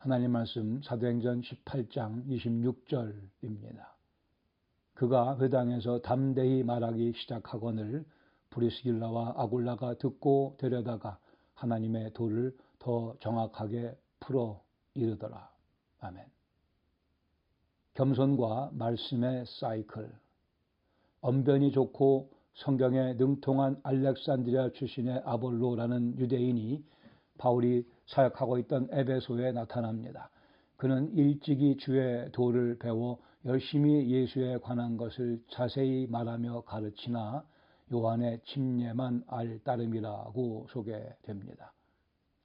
하나님 말씀 사도행전 18장 26절입니다. 그가 회당에서 담대히 말하기 시작하거늘 브리스길라와 아굴라가 듣고 데려다가 하나님의 도를 더 정확하게 풀어 이르더라. 아멘. 겸손과 말씀의 사이클. 언변이 좋고 성경에 능통한 알렉산드리아 출신의 아볼로라는 유대인이 바울이 사역하고 있던 에베소에 나타납니다. 그는 일찍이 주의 도를 배워 열심히 예수에 관한 것을 자세히 말하며 가르치나 요한의 침례만 알 따름이라고 소개됩니다.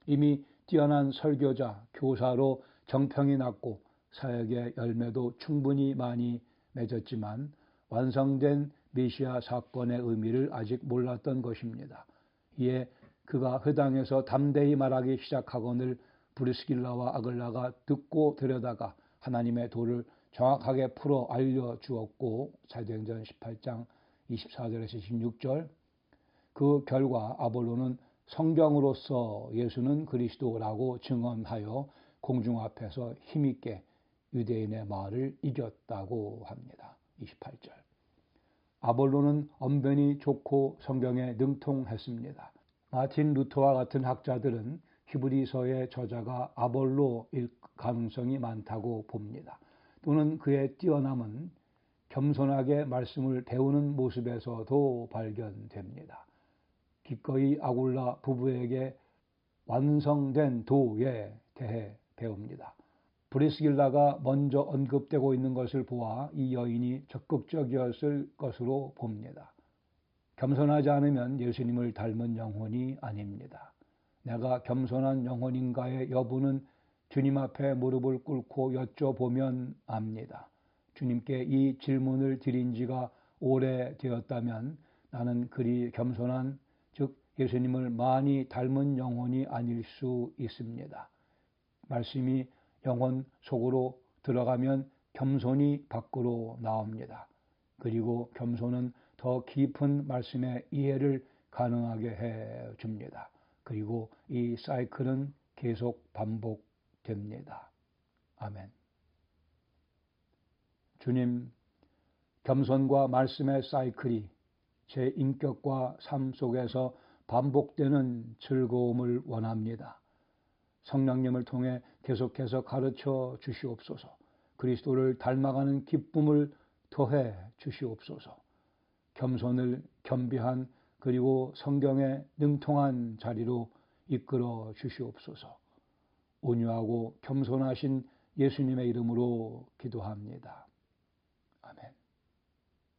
이미 뛰어난 설교자, 교사로 정평이 났고 사역의 열매도 충분히 많이 맺었지만 완성된 메시아 사건의 의미를 아직 몰랐던 것입니다. 이에 그가 회당에서 담대히 말하기 시작하거늘 브리스길라와 아글라가 듣고 들여다가 하나님의 도를 정확하게 풀어 알려주었고 사도행전 18장 24절에서 16절 그 결과 아볼로는 성경으로서 예수는 그리스도라고 증언하여 공중 앞에서 힘있게 유대인의 말을 이겼다고 합니다. 28절 아볼로는 언변이 좋고 성경에 능통했습니다. 마틴 루터와 같은 학자들은 히브리서의 저자가 아볼로일 가능성이 많다고 봅니다. 또는 그의 뛰어남은 겸손하게 말씀을 배우는 모습에서도 발견됩니다. 기꺼이 아굴라 부부에게 완성된 도에 대해 배웁니다. 브리스길라가 먼저 언급되고 있는 것을 보아 이 여인이 적극적이었을 것으로 봅니다. 겸손하지 않으면 예수님을 닮은 영혼이 아닙니다. 내가 겸손한 영혼인가의 여부는 주님 앞에 무릎을 꿇고 여쭤보면 압니다. 주님께 이 질문을 드린 지가 오래 되었다면 나는 그리 겸손한 즉 예수님을 많이 닮은 영혼이 아닐 수 있습니다. 말씀이 영혼 속으로 들어가면 겸손이 밖으로 나옵니다. 그리고 겸손은 더 깊은 말씀의 이해를 가능하게 해 줍니다. 그리고 이 사이클은 계속 반복됩니다. 아멘. 주님, 겸손과 말씀의 사이클이 제 인격과 삶 속에서 반복되는 즐거움을 원합니다. 성령님을 통해 계속해서 가르쳐 주시옵소서. 그리스도를 닮아가는 기쁨을 더해 주시옵소서. 겸손을 겸비한 그리고 성경에 능통한 자리로 이끌어 주시옵소서. 온유하고 겸손하신 예수님의 이름으로 기도합니다.